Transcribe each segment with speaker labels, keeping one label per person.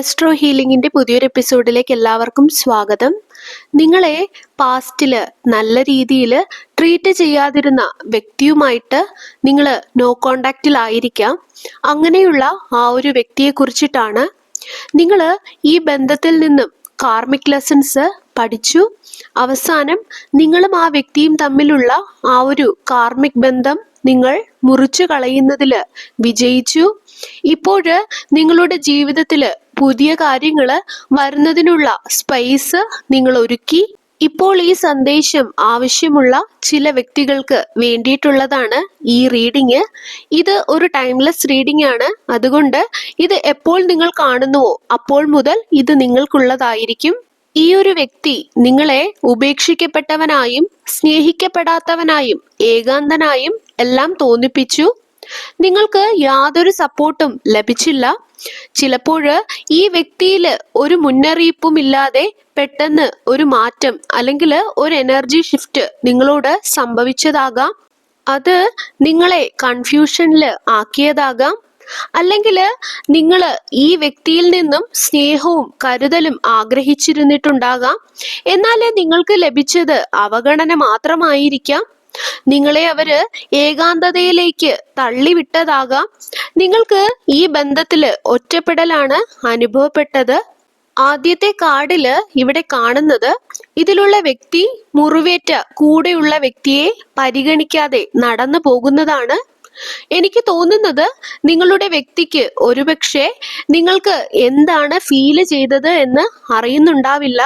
Speaker 1: Astro ഹീലിംഗിന്റെ പുതിയൊരു എപ്പിസോഡിലേക്ക് എല്ലാവർക്കും സ്വാഗതം. നിങ്ങളെ പാസ്റ്റിൽ നല്ല രീതിയിൽ ട്രീറ്റ് ചെയ്യാതിരുന്ന വ്യക്തിയുമായിട്ട് നിങ്ങൾ നോ കോണ്ടാക്റ്റിലായിരിക്കാം അങ്ങനെയുള്ള ആ ഒരു വ്യക്തിയെ കുറിച്ചിട്ടാണ് നിങ്ങൾ ഈ ബന്ധത്തിൽ നിന്നും കാർമിക് ലെസൺസ് പഠിച്ചു. അവസാനം നിങ്ങളും ആ വ്യക്തിയും തമ്മിലുള്ള ആ ഒരു കാർമിക് ബന്ധം നിങ്ങൾ മുറിച്ചു കളയുന്നതിൽ വിജയിച്ചു. ഇപ്പോഴ് നിങ്ങളുടെ ജീവിതത്തിൽ പുതിയ കാര്യങ്ങൾ വരുന്നതിനുള്ള സ്പേസ് നിങ്ങൾ ഒരുക്കി. ഇപ്പോൾ ഈ സന്ദേശം ആവശ്യമുള്ള ചില വ്യക്തികൾക്ക് വേണ്ടിയിട്ടുള്ളതാണ് ഈ റീഡിങ് ഇത് ഒരു ടൈംലെസ് റീഡിംഗ് ആണ്. അതുകൊണ്ട് ഇത് എപ്പോൾ നിങ്ങൾ കാണുന്നുവോ അപ്പോൾ മുതൽ ഇത് നിങ്ങൾക്കുള്ളതായിരിക്കും. ഈ ഒരു വ്യക്തി നിങ്ങളെ ഉപേക്ഷിക്കപ്പെട്ടവനായും സ്നേഹിക്കപ്പെടാത്തവനായും ഏകാന്തനായും എല്ലാം തോന്നിപ്പിച്ചു. നിങ്ങൾക്ക് യാതൊരു സപ്പോർട്ടും ലഭിച്ചില്ല. ചിലപ്പോൾ ഈ വ്യക്തിയിൽ ഒരു മുന്നറിയിപ്പും ഇല്ലാതെ പെട്ടെന്ന് ഒരു മാറ്റം അല്ലെങ്കിൽ ഒരു എനർജി ഷിഫ്റ്റ് നിങ്ങളോട് സംഭവിച്ചതാകാം. അത് നിങ്ങളെ കൺഫ്യൂഷനിൽ ആക്കിയതാകാം. അല്ലെങ്കിൽ നിങ്ങൾ ഈ വ്യക്തിയിൽ നിന്നും സ്നേഹവും കരുതലും ആഗ്രഹിച്ചിരുന്നിട്ടുണ്ടാകാം. എന്നാൽ നിങ്ങൾക്ക് ലഭിച്ചത് അവഗണന മാത്രമായിരിക്കാം. നിങ്ങളെ അവർ ഏകാന്തതയിലേക്ക് തള്ളിവിട്ടതാകാം. നിങ്ങൾക്ക് ഈ ബന്ധത്തിൽ ഒറ്റപ്പെടലാണ് അനുഭവപ്പെട്ടത്. ആദ്യത്തെ കാർഡിൽ ഇവിടെ കാണുന്നത് ഇതിലുള്ള വ്യക്തി മുറിവേറ്റ കൂടെയുള്ള വ്യക്തിയെ പരിഗണിക്കാതെ നടന്നു പോകുന്നതാണ്. എനിക്ക് തോന്നുന്നത് നിങ്ങളുടെ വ്യക്തിക്ക് ഒരുപക്ഷെ നിങ്ങൾക്ക് എന്താണ് ഫീൽ ചെയ്തത് എന്ന് അറിയുന്നുണ്ടാവില്ല.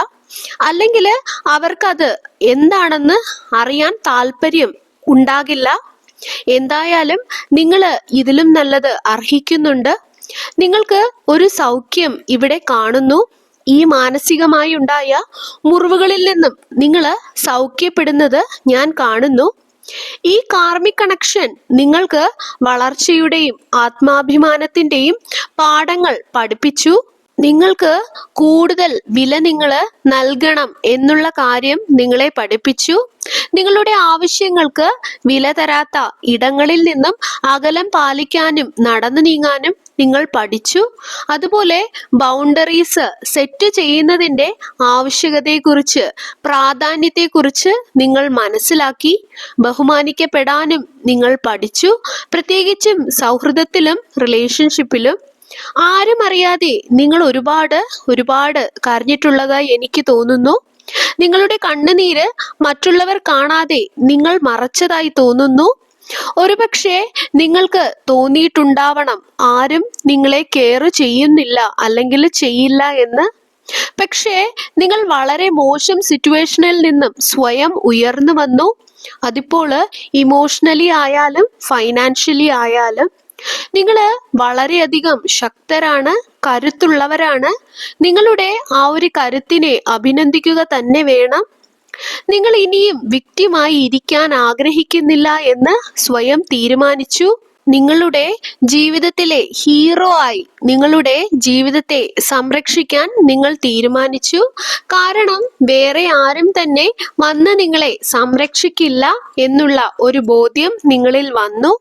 Speaker 1: അല്ലെങ്കിൽ അവർക്കത് എന്താണെന്ന് അറിയാൻ താല്പര്യം ഉണ്ടാകില്ല. എന്തായാലും നിങ്ങൾ ഇതിലും നല്ലത് അർഹിക്കുന്നുണ്ട്. നിങ്ങൾക്ക് ഒരു സൗഖ്യം ഇവിടെ കാണുന്നു. ഈ മാനസികമായി ഉണ്ടായ മുറിവുകളിൽ നിന്നും നിങ്ങൾ സൗഖ്യപ്പെടുന്നത് ഞാൻ കാണുന്നു. ഈ കാർമിക് കണക്ഷൻ നിങ്ങൾക്ക് വളർച്ചയുടെയും ആത്മാഭിമാനത്തിന്റെയും പാഠങ്ങൾ പഠിപ്പിച്ചു. നിങ്ങൾക്ക് കൂടുതൽ വില നിങ്ങൾ നൽകണം എന്നുള്ള കാര്യം നിങ്ങളെ പഠിപ്പിച്ചു. നിങ്ങളുടെ ആവശ്യങ്ങൾക്ക് വില തരാത്ത ഇടങ്ങളിൽ നിന്നും അകലം പാലിക്കാനും നടന്നു നീങ്ങാനും നിങ്ങൾ പഠിച്ചു. അതുപോലെ ബൗണ്ടറീസ് സെറ്റ് ചെയ്യുന്നതിന്റെ ആവശ്യകതയെക്കുറിച്ച് പ്രാധാന്യത്തെക്കുറിച്ച് നിങ്ങൾ മനസ്സിലാക്കി ബഹുമാനിക്കപ്പെടാനും നിങ്ങൾ പഠിച്ചു. പ്രത്യേകിച്ചും സൗഹൃദത്തിലും റിലേഷൻഷിപ്പിലും ആരും അറിയാതെ നിങ്ങൾ ഒരുപാട് ഒരുപാട് കരഞ്ഞിട്ടുള്ളതായി എനിക്ക് തോന്നുന്നു. നിങ്ങളുടെ കണ്ണുനീര് മറ്റുള്ളവർ കാണാതെ നിങ്ങൾ മറച്ചതായി തോന്നുന്നു. ഒരുപക്ഷെ നിങ്ങൾക്ക് തോന്നിയിട്ടുണ്ടാവണം ആരും നിങ്ങളെ കെയർ ചെയ്യുന്നില്ല അല്ലെങ്കിൽ ചെയ്യില്ല എന്ന്. പക്ഷേ നിങ്ങൾ വളരെ മോശം സിറ്റുവേഷനിൽ നിന്നും സ്വയം ഉയർന്നു വന്നു. അതിപ്പോൾ ഇമോഷണലി ആയാലും ഫൈനാൻഷ്യലി ആയാലും നിങ്ങൾ വളരെയധികം ശക്തരാണ് കരുത്തുള്ളവരാണ്. നിങ്ങളുടെ ആ ഒരു കരുത്തിനെ അഭിനന്ദിക്കുക തന്നെ വേണം. നിങ്ങൾ ഇനിയും വിക്റ്റിമായി ഇരിക്കാൻ ആഗ്രഹിക്കുന്നില്ല എന്ന് സ്വയം തീരുമാനിച്ചു. നിങ്ങളുടെ ജീവിതത്തിലെ ഹീറോ ആയി നിങ്ങളുടെ ജീവിതത്തെ സംരക്ഷിക്കാൻ നിങ്ങൾ തീരുമാനിച്ചു. കാരണം വേറെ ആരും തന്നെ വന്ന് നിങ്ങളെ സംരക്ഷിക്കില്ല എന്നുള്ള ഒരു ബോധ്യം നിങ്ങളിൽ വന്നു.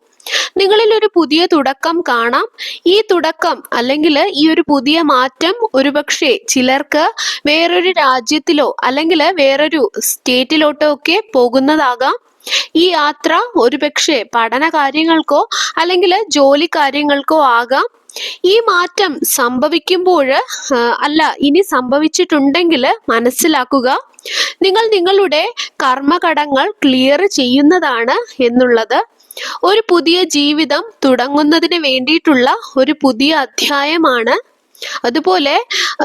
Speaker 1: നിങ്ങളിൽ ഒരു പുതിയ തുടക്കം കാണാം. ഈ തുടക്കം അല്ലെങ്കിൽ ഈ ഒരു പുതിയ മാറ്റം ഒരുപക്ഷെ ചിലർക്ക് വേറൊരു രാജ്യത്തിലോ അല്ലെങ്കിൽ വേറൊരു സ്റ്റേറ്റിലോട്ടോ ഒക്കെ പോകുന്നതാകാം. ഈ യാത്ര ഒരുപക്ഷെ പഠന കാര്യങ്ങൾക്കോ അല്ലെങ്കിൽ ജോലി കാര്യങ്ങൾക്കോ ആകാം. ഈ മാറ്റം സംഭവിക്കുമ്പോൾ അല്ല ഇനി സംഭവിച്ചിട്ടുണ്ടെങ്കിൽ മനസ്സിലാക്കുക നിങ്ങൾ നിങ്ങളുടെ കർമ്മകടങ്ങൾ ക്ലിയർ ചെയ്യുന്നതാണ് എന്നുള്ളത്. ഒരു പുതിയ ജീവിതം തുടങ്ങുന്നതിന് വേണ്ടിയിട്ടുള്ള ഒരു പുതിയ അധ്യായമാണ്. അതുപോലെ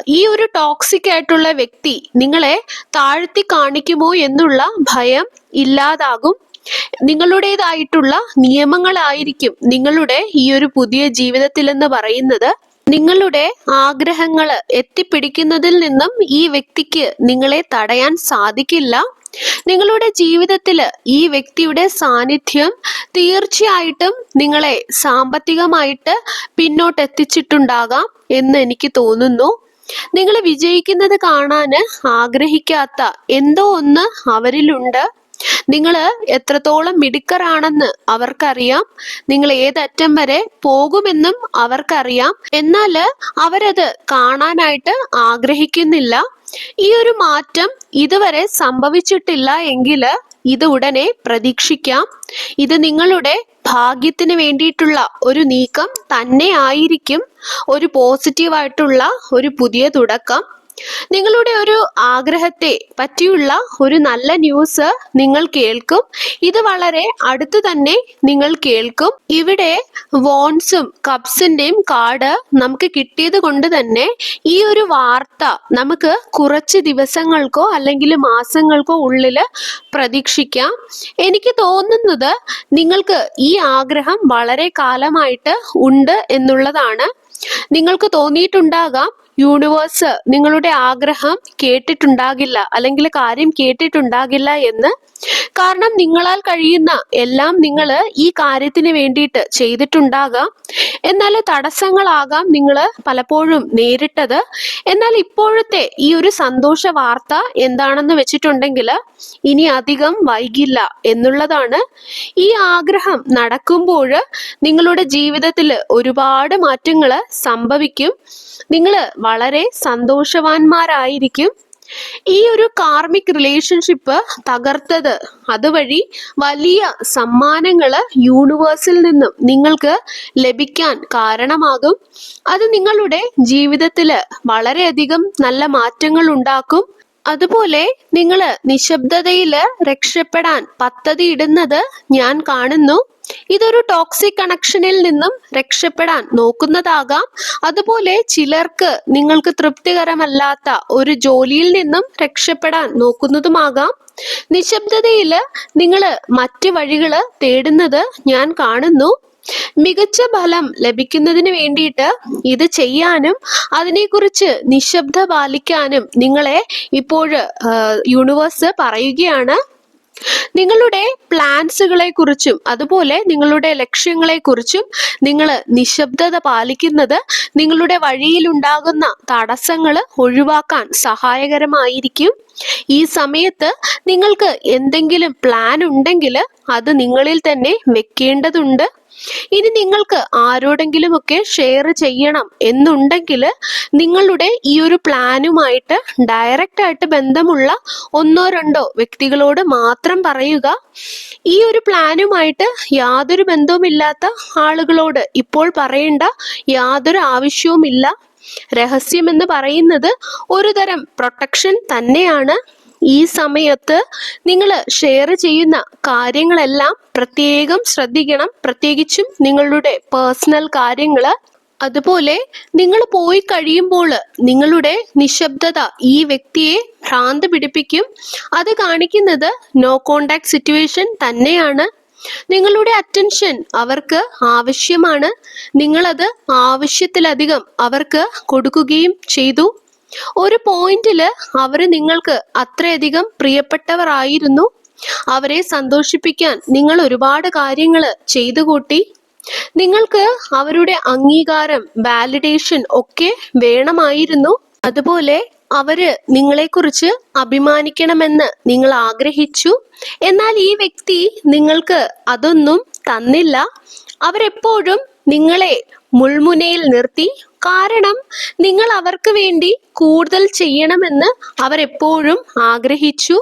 Speaker 1: ഈ ഒരു ടോക്സിക് ആയിട്ടുള്ള വ്യക്തി നിങ്ങളെ താഴ്ത്തി കാണിക്കുമോ എന്നുള്ള ഭയം ഇല്ലാതാകും. നിങ്ങളുടേതായിട്ടുള്ള നിയമങ്ങളായിരിക്കും നിങ്ങളുടെ ഈ ഒരു പുതിയ ജീവിതത്തിൽ എന്ന് പറയുന്നത്. നിങ്ങളുടെ ആഗ്രഹങ്ങൾ എത്തിപ്പിടിക്കുന്നതിൽ നിന്നും ഈ വ്യക്തിക്ക് നിങ്ങളെ തടയാൻ സാധിക്കില്ല. നിങ്ങളുടെ ജീവിതത്തിൽ ഈ വ്യക്തിയുടെ സാന്നിധ്യം തീർച്ചയായിട്ടും നിങ്ങളെ സാമ്പത്തികമായിട്ട് പിന്നോട്ട് എത്തിച്ചിട്ടുണ്ടാകാം എന്ന് എനിക്ക് തോന്നുന്നു. നിങ്ങൾ വിജയിക്കുന്നത് കാണാൻ ആഗ്രഹിക്കാത്ത എന്തോ ഒന്ന് അവരിലുണ്ട്. നിങ്ങൾ എത്രത്തോളം മിടുക്കറാണെന്ന് അവർക്കറിയാം. നിങ്ങൾ ഏതറ്റം വരെ പോകുമെന്നും അവർക്കറിയാം. എന്നാൽ അവരത് കാണാനായിട്ട് ആഗ്രഹിക്കുന്നില്ല. ഈ ഒരു മാറ്റം ഇതുവരെ സംഭവിച്ചിട്ടില്ല എങ്കിൽ ഇത് ഉടനെ പ്രതീക്ഷിക്കാം. ഇത് നിങ്ങളുടെ ഭാഗ്യത്തിന് വേണ്ടിയിട്ടുള്ള ഒരു നീക്കം തന്നെ ആയിരിക്കും. ഒരു പോസിറ്റീവായിട്ടുള്ള ഒരു പുതിയ തുടക്കം. നിങ്ങളുടെ ഒരു ആഗ്രഹത്തെ പറ്റിയുള്ള ഒരു നല്ല ന്യൂസ് നിങ്ങൾ കേൾക്കും. ഇത് വളരെ അടുത്ത് തന്നെ നിങ്ങൾ കേൾക്കും. ഇവിടെ വോൺസും കപ്സിന്റെയും കാർഡ് നമുക്ക് കിട്ടിയത് കൊണ്ട് തന്നെ ഈ ഒരു വാർത്ത നമുക്ക് കുറച്ച് ദിവസങ്ങൾക്കോ അല്ലെങ്കിൽ മാസങ്ങൾക്കോ ഉള്ളിൽ പ്രതീക്ഷിക്കാം. എനിക്ക് തോന്നുന്നത് നിങ്ങൾക്ക് ഈ ആഗ്രഹം വളരെ കാലമായിട്ട് ഉണ്ട് എന്നുള്ളതാണ്. നിങ്ങൾക്ക് തോന്നിയിട്ടുണ്ടാകാം യൂണിവേഴ്സ് നിങ്ങളുടെ ആഗ്രഹം കേട്ടിട്ടുണ്ടാകില്ല അല്ലെങ്കിൽ കാര്യം കേട്ടിട്ടുണ്ടാകില്ല എന്ന്. കാരണം നിങ്ങളാൽ കഴിയുന്ന എല്ലാം നിങ്ങൾ ഈ കാര്യത്തിന് വേണ്ടിയിട്ട് ചെയ്തിട്ടുണ്ടാകാം. എന്നാൽ തടസ്സങ്ങളാകാം നിങ്ങൾ പലപ്പോഴും നേരിട്ടത്. എന്നാൽ ഇപ്പോഴത്തെ ഈ ഒരു സന്തോഷ വാർത്ത എന്താണെന്ന് വെച്ചിട്ടുണ്ടെങ്കിൽ ഇനി അധികം വൈകില്ല എന്നുള്ളതാണ്. ഈ ആഗ്രഹം നടക്കുമ്പോൾ നിങ്ങളുടെ ജീവിതത്തിൽ ഒരുപാട് മാറ്റങ്ങൾ സംഭവിക്കും. നിങ്ങൾ വളരെ സന്തോഷവാന്മാരായിരിക്കും. ഈ ഒരു കാർമിക് റിലേഷൻഷിപ്പ് തകർത്തത് അതുവഴി വലിയ സമ്മാനങ്ങൾ യൂണിവേഴ്സിൽ നിന്നും നിങ്ങൾക്ക് ലഭിക്കാൻ കാരണമാകും. അത് നിങ്ങളുടെ ജീവിതത്തിൽ വളരെയധികം നല്ല മാറ്റങ്ങൾ ഉണ്ടാക്കും. അതുപോലെ നിങ്ങൾ നിശബ്ദതയിൽ രക്ഷപ്പെടാൻ പദ്ധതി ഇടുന്നത് ഞാൻ കാണുന്നു. ഇതൊരു ടോക്സിക് കണക്ഷനിൽ നിന്നും രക്ഷപ്പെടാൻ നോക്കുന്നതാകാം. അതുപോലെ ചിലർക്ക് നിങ്ങൾക്ക് തൃപ്തികരമല്ലാത്ത ഒരു ജോലിയിൽ നിന്നും രക്ഷപ്പെടാൻ നോക്കുന്നതുമാകാം. നിശബ്ദതയിൽ നിങ്ങൾ മറ്റു വഴികൾ തേടുന്നത് ഞാൻ കാണുന്നു. മികച്ച ഫലം ലഭിക്കുന്നതിന് വേണ്ടിയിട്ട് ഇത് ചെയ്യാനും അതിനെക്കുറിച്ച് നിശബ്ദ പാലിക്കാനും നിങ്ങളെ ഇപ്പോൾ യൂണിവേഴ്സ് പറയുകയാണ്. നിങ്ങളുടെ പ്ലാൻസുകളെ കുറിച്ചും അതുപോലെ നിങ്ങളുടെ ലക്ഷ്യങ്ങളെ കുറിച്ചും നിങ്ങൾ നിശബ്ദത പാലിക്കുന്നത് നിങ്ങളുടെ വഴിയിലുണ്ടാകുന്ന തടസ്സങ്ങൾ ഒഴിവാക്കാൻ സഹായകരമായിരിക്കും. ഈ സമയത്ത് നിങ്ങൾക്ക് എന്തെങ്കിലും പ്ലാൻ ഉണ്ടെങ്കിൽ അത് നിങ്ങളിൽ തന്നെ വെക്കേണ്ടതുണ്ട്. ഇനി നിങ്ങൾക്ക് ആരോടെങ്കിലും ഒക്കെ ഷെയർ ചെയ്യണം എന്നുണ്ടെങ്കിൽ നിങ്ങളുടെ ഈ ഒരു പ്ലാനുമായിട്ട് ഡയറക്റ്റ് ആയിട്ട് ബന്ധമുള്ള ഒന്നോ രണ്ടോ വ്യക്തികളോട് മാത്രം പറയുക. ഈ ഒരു പ്ലാനുമായിട്ട് യാതൊരു ബന്ധവുമില്ലാത്ത ആളുകളോട് ഇപ്പോൾ പറയേണ്ട യാതൊരു ആവശ്യവുമില്ല. രഹസ്യം എന്ന് പറയുന്നത് ഒരു തരം പ്രൊട്ടക്ഷൻ തന്നെയാണ്. ഈ സമയത്ത് നിങ്ങൾ ഷെയർ ചെയ്യുന്ന കാര്യങ്ങളെല്ലാം പ്രത്യേകം ശ്രദ്ധിക്കണം. പ്രത്യേകിച്ചും നിങ്ങളുടെ പേഴ്സണൽ കാര്യങ്ങൾ അതുപോലെ നിങ്ങൾ പോയി കഴിയുമ്പോൾ നിങ്ങളുടെ നിശബ്ദത ഈ വ്യക്തിയെ ഭ്രാന്ത് പിടിപ്പിക്കും. അത് കാണിക്കുന്നത് നോ കോണ്ടാക്ട് സിറ്റുവേഷൻ തന്നെയാണ്. നിങ്ങളുടെ അറ്റൻഷൻ അവർക്ക് ആവശ്യമാണ്. നിങ്ങളത് ആവശ്യത്തിലധികം അവർക്ക് കൊടുക്കുകയും ചെയ്തു. ഒരു പോയിന്റിൽ അവർ നിങ്ങൾക്ക് അത്രയധികം പ്രിയപ്പെട്ടവരായിരുന്നു. അവരെ സന്തോഷിപ്പിക്കാൻ നിങ്ങൾ ഒരുപാട് കാര്യങ്ങൾ ചെയ്തു കൂട്ടി നിങ്ങൾക്ക് അവരുടെ അംഗീകാരം വാലിഡേഷൻ ഒക്കെ വേണമായിരുന്നു. അതുപോലെ അവർ നിങ്ങളെക്കുറിച്ച് അഭിമാനിക്കണമെന്ന് നിങ്ങൾ ആഗ്രഹിച്ചു. എന്നാൽ ഈ വ്യക്തി നിങ്ങൾക്ക് അതൊന്നും തന്നില്ല. അവരെപ്പോഴും നിങ്ങളെ മുൾമുനയിൽ നിർത്തി. കാരണം നിങ്ങൾ അവർക്ക് വേണ്ടി കൂടുതൽ ചെയ്യണമെന്ന് അവർ എപ്പോഴും ആഗ്രഹിച്ചു.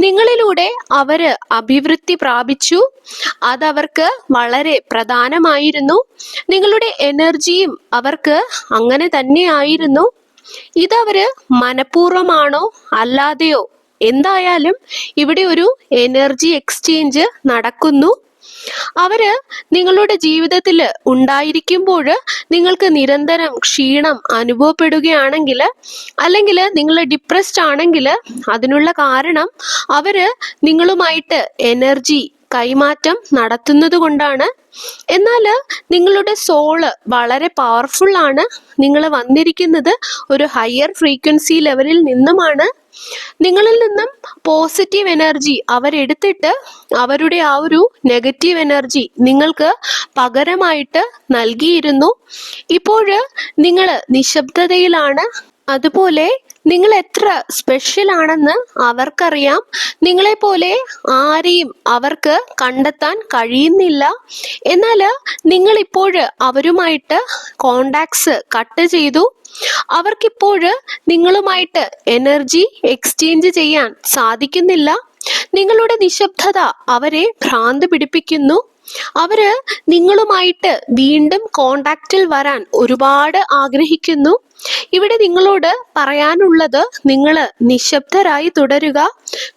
Speaker 1: നിങ്ങളിലൂടെ അവർ അഭിവൃദ്ധി പ്രാപിച്ചു. അതവർക്ക് വളരെ പ്രധാനമായിരുന്നു. നിങ്ങളുടെ എനർജിയും അവർക്ക് അങ്ങനെ തന്നെയായിരുന്നു ഇതവര് മനഃപൂർവമാണോ അല്ലാതെയോ? എന്തായാലും ഇവിടെ ഒരു എനർജി എക്സ്ചേഞ്ച് നടക്കുന്നു. അവർ നിങ്ങളുടെ ജീവിതത്തിൽ ഉണ്ടായിരിക്കുമ്പോൾ നിങ്ങൾക്ക് നിരന്തരം ക്ഷീണം അനുഭവപ്പെടുകയാണെങ്കിൽ അല്ലെങ്കിൽ നിങ്ങൾ ഡിപ്രസ്ഡ് ആണെങ്കിൽ അതിനുള്ള കാരണം അവർ നിങ്ങളുമായിട്ട് എനർജി കൈമാറ്റം നടത്തുന്നത് കൊണ്ടാണ്. എന്നാൽ നിങ്ങളുടെ സോൾ വളരെ പവർഫുൾ ആണ്. നിങ്ങൾ വന്നിരിക്കുന്നത് ഒരു ഹയർ ഫ്രീക്വൻസി ലെവലിൽ നിന്നുമാണ്. നിങ്ങളിൽ നിന്നും പോസിറ്റീവ് എനർജി അവരെടുത്തിട്ട് അവരുടെ ആ ഒരു നെഗറ്റീവ് എനർജി നിങ്ങൾക്ക് പകരമായിട്ട് നൽകിയിരുന്നു. ഇപ്പോൾ നിങ്ങൾ നിശബ്ദതയിലാണ്. അതുപോലെ നിങ്ങൾ എത്ര സ്പെഷ്യൽ ആണെന്ന് അവർക്കറിയാം. നിങ്ങളെ പോലെ ആരെയും അവർക്ക് കണ്ടെത്താൻ കഴിയുന്നില്ല. എന്നാൽ നിങ്ങൾ ഇപ്പോൾ അവരുമായിട്ട് കോണ്ടാക്ട്സ് കട്ട് ചെയ്തു. അവർക്കിപ്പോൾ നിങ്ങളുമായിട്ട് എനർജി എക്സ്ചേഞ്ച് ചെയ്യാൻ സാധിക്കുന്നില്ല. നിങ്ങളുടെ നിശബ്ദത അവരെ ഭ്രാന്ത് പിടിപ്പിക്കുന്നു. അവർ നിങ്ങളുമായിട്ട് വീണ്ടും കോണ്ടാക്റ്റിൽ വരാൻ ഒരുപാട് ആഗ്രഹിക്കുന്നു. ഇവിടെ നിങ്ങളോട് പറയാനുള്ളത് നിങ്ങൾ നിശബ്ദരായി തുടരുക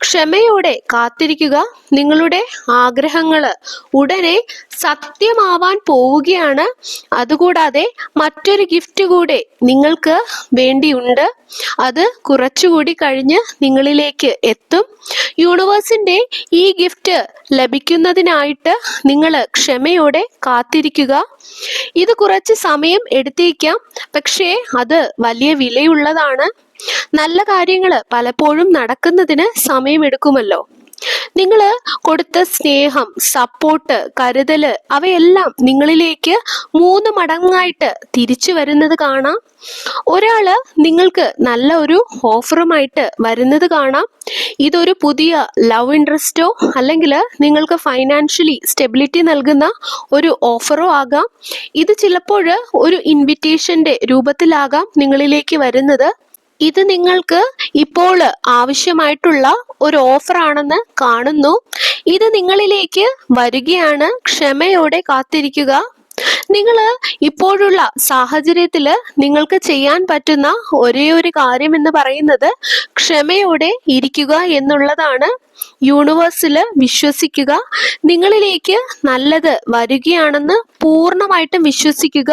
Speaker 1: ക്ഷമയോടെ കാത്തിരിക്കുക. നിങ്ങളുടെ ആഗ്രഹങ്ങൾ ഉടനെ സത്യമാവാൻ പോവുകയാണ്. അതുകൂടാതെ മറ്റൊരു ഗിഫ്റ്റ് കൂടെ നിങ്ങൾക്ക് വേണ്ടിയുണ്ട്. അത് കുറച്ചുകൂടി കഴിഞ്ഞ് നിങ്ങളിലേക്ക് എത്തും. യൂണിവേഴ്സിന്റെ ഈ ഗിഫ്റ്റ് ലഭിക്കുന്നതിനായിട്ട് നിങ്ങൾ ക്ഷമയോടെ കാത്തിരിക്കുക. ഇത് കുറച്ച് സമയം എടുത്തേക്കാം. പക്ഷേ അത് വലിയ വിലയുള്ളതാണ്. നല്ല കാര്യങ്ങൾ പലപ്പോഴും നടക്കുന്നതിന് സമയമെടുക്കുമല്ലോ. നിങ്ങൾ കൊടുത്ത സ്നേഹം സപ്പോർട്ട് കരുതൽ അവയെല്ലാം നിങ്ങളിലേക്ക് മൂന്ന് മടങ്ങായിട്ട് തിരിച്ചു വരുന്നത് കാണാം. ഒരാൾ നിങ്ങൾക്ക് നല്ല ഒരു ഓഫറുമായിട്ട് വരുന്നത് കാണാം. ഇതൊരു പുതിയ ലവ് ഇൻട്രസ്റ്റോ അല്ലെങ്കിൽ നിങ്ങൾക്ക് ഫൈനാൻഷ്യലി സ്റ്റെബിലിറ്റി നൽകുന്ന ഒരു ഓഫറോ ആകാം. ഇത് ചിലപ്പോൾ ഒരു ഇൻവിറ്റേഷന്റെ രൂപത്തിലാകാം നിങ്ങളിലേക്ക് വരുന്നത്. ഇത് നിങ്ങൾക്ക് ഇപ്പോൾ ആവശ്യമായിട്ടുള്ള ഒരു ഓഫറാണെന്ന് കാണുന്നു. ഇത് നിങ്ങളിലേക്ക് വരികയാണ്. ക്ഷമയോടെ കാത്തിരിക്കുക. നിങ്ങൾ ഇപ്പോഴുള്ള സാഹചര്യത്തിൽ നിങ്ങൾക്ക് ചെയ്യാൻ പറ്റുന്ന ഒരേ ഒരു കാര്യം എന്ന് പറയുന്നത് ക്ഷമയോടെ ഇരിക്കുക എന്നുള്ളതാണ്. യൂണിവേഴ്സിൽ വിശ്വസിക്കുക. നിങ്ങളിലേക്ക് നല്ലത് വരികയാണെന്ന് പൂർണമായിട്ടും വിശ്വസിക്കുക.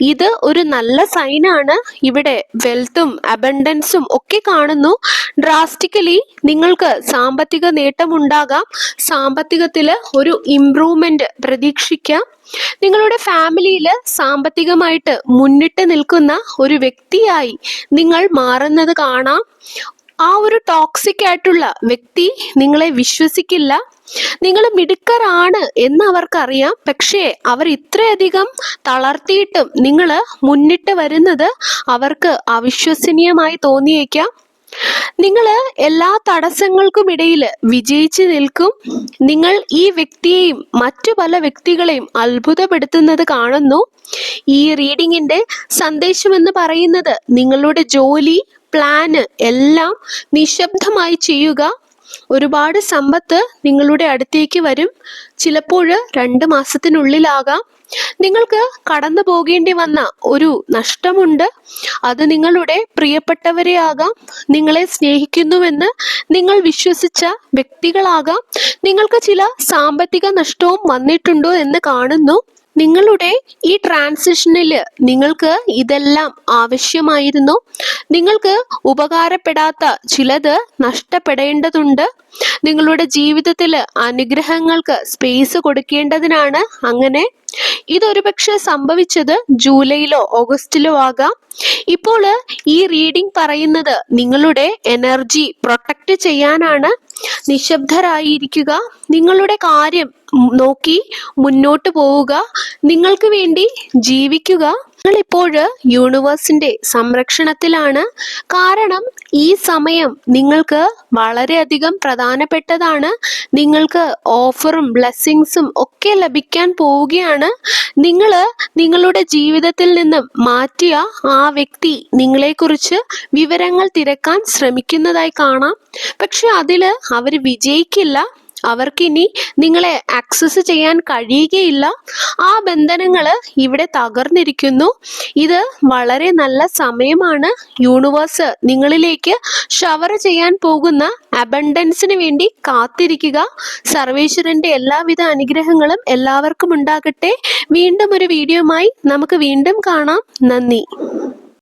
Speaker 1: ഇത് ഒരു നല്ല സൈനാണ്. ഇവിടെ വെൽത്തും അബണ്ടൻസും ഒക്കെ കാണുന്നു. ഡ്രാസ്റ്റിക്കലി നിങ്ങൾക്ക് സാമ്പത്തിക നേട്ടമുണ്ടാകാം. സാമ്പത്തികത്തിൽ ഒരു ഇംപ്രൂവ്മെന്റ് പ്രതീക്ഷിക്കാം. നിങ്ങളുടെ ഫാമിലിയിൽ സാമ്പത്തികമായിട്ട് മുന്നിട്ട് നിൽക്കുന്ന ഒരു വ്യക്തിയായി നിങ്ങൾ മാറുന്നത് കാണാം. ആ ഒരു ടോക്സിക് ആയിട്ടുള്ള വ്യക്തി നിങ്ങളെ വിശ്വസിക്കില്ല. നിങ്ങൾ മിടുക്കരാണ് എന്ന് അവർക്കറിയാം. പക്ഷേ അവർ ഇത്രയധികം തളർത്തിയിട്ടും നിങ്ങൾ മുന്നിട്ട് വരുന്നത് അവർക്ക് അവിശ്വസനീയമായി തോന്നിയേക്കാം. നിങ്ങൾ എല്ലാ തടസ്സങ്ങൾക്കും ഇടയിൽ വിജയിച്ചു നിൽക്കും. നിങ്ങൾ ഈ വ്യക്തിയെയും മറ്റു പല വ്യക്തികളെയും അത്ഭുതപ്പെടുത്തുന്നത് കാണുന്നു. ഈ റീഡിങ്ങിന്റെ സന്ദേശം എന്ന് പറയുന്നത് നിങ്ങളുടെ ജോലി പ്ലാന് എല്ലാം നിശബ്ദമായി ചെയ്യുക. ഒരുപാട് സമ്പത്ത് നിങ്ങളുടെ അടുത്തേക്ക് വരും. ചിലപ്പോൾ രണ്ട് മാസത്തിനുള്ളിലാകാം. നിങ്ങൾക്ക് കടന്നു പോകേണ്ടി വന്ന ഒരു നഷ്ടമുണ്ട്. അത് നിങ്ങളുടെ പ്രിയപ്പെട്ടവരെ ആകാം നിങ്ങളെ സ്നേഹിക്കുന്നുവെന്ന് നിങ്ങൾ വിശ്വസിച്ച വ്യക്തികളാകാം. നിങ്ങൾക്ക് ചില സാമ്പത്തിക നഷ്ടവും വന്നിട്ടുണ്ടോ എന്ന് കാണുന്നു. നിങ്ങളുടെ ഈ ട്രാൻസിഷനിൽ നിങ്ങൾക്ക് ഇതെല്ലാം ആവശ്യമായിരുന്നു. നിങ്ങൾക്ക് ഉപകാരപ്പെടാത്ത ചിലത് നഷ്ടപ്പെടേണ്ടതുണ്ട്. നിങ്ങളുടെ ജീവിതത്തിൽ അനുഗ്രഹങ്ങൾക്ക് സ്പേസ് കൊടുക്കേണ്ടതിനാണ്. അങ്ങനെ ഇതൊരുപക്ഷെ സംഭവിച്ചത് ജൂലൈയിലോ ഓഗസ്റ്റിലോ ആകാം. ഇപ്പോൾ ഈ റീഡിംഗ് പറയുന്നത് നിങ്ങളുടെ എനർജി പ്രൊട്ടക്റ്റ് ചെയ്യാനാണ്. നിശബ്ദരായിരിക്കുക. നിങ്ങളുടെ കാര്യം നോക്കി മുന്നോട്ട് പോവുക. നിങ്ങൾക്ക് വേണ്ടി ജീവിക്കുക. നിങ്ങൾ ഇപ്പോൾ യൂണിവേഴ്സിന്റെ സംരക്ഷണത്തിലാണ്. കാരണം ഈ സമയം നിങ്ങൾക്ക് വളരെയധികം പ്രധാനപ്പെട്ടതാണ്. നിങ്ങൾക്ക് ഓഫറും ബ്ലെസ്സിങ്സും ഒക്കെ ലഭിക്കാൻ പോവുകയാണ്. നിങ്ങൾ നിങ്ങളുടെ ജീവിതത്തിൽ നിന്നും മാറ്റിയ ആ വ്യക്തി നിങ്ങളെക്കുറിച്ച് വിവരങ്ങൾ തിരക്കാൻ ശ്രമിക്കുന്നതായി കാണാം. പക്ഷെ അതിൽ അവർ വിജയിക്കില്ല. അവർക്കിനി നിങ്ങളെ ആക്സസ് ചെയ്യാൻ കഴിയുകയില്ല. ആ ബന്ധനങ്ങൾ ഇവിടെ തകർന്നിരിക്കുന്നു. ഇത് വളരെ നല്ല സമയമാണ്. യൂണിവേഴ്സ് നിങ്ങളിലേക്ക് ഷവർ ചെയ്യാൻ പോകുന്ന അബണ്ടൻസിന് വേണ്ടി കാത്തിരിക്കുക. സർവേശ്വരന്റെ എല്ലാവിധ അനുഗ്രഹങ്ങളും എല്ലാവർക്കും ഉണ്ടാകട്ടെ. വീണ്ടും ഒരു വീഡിയോയുമായി നമുക്ക് വീണ്ടും കാണാം. നന്ദി.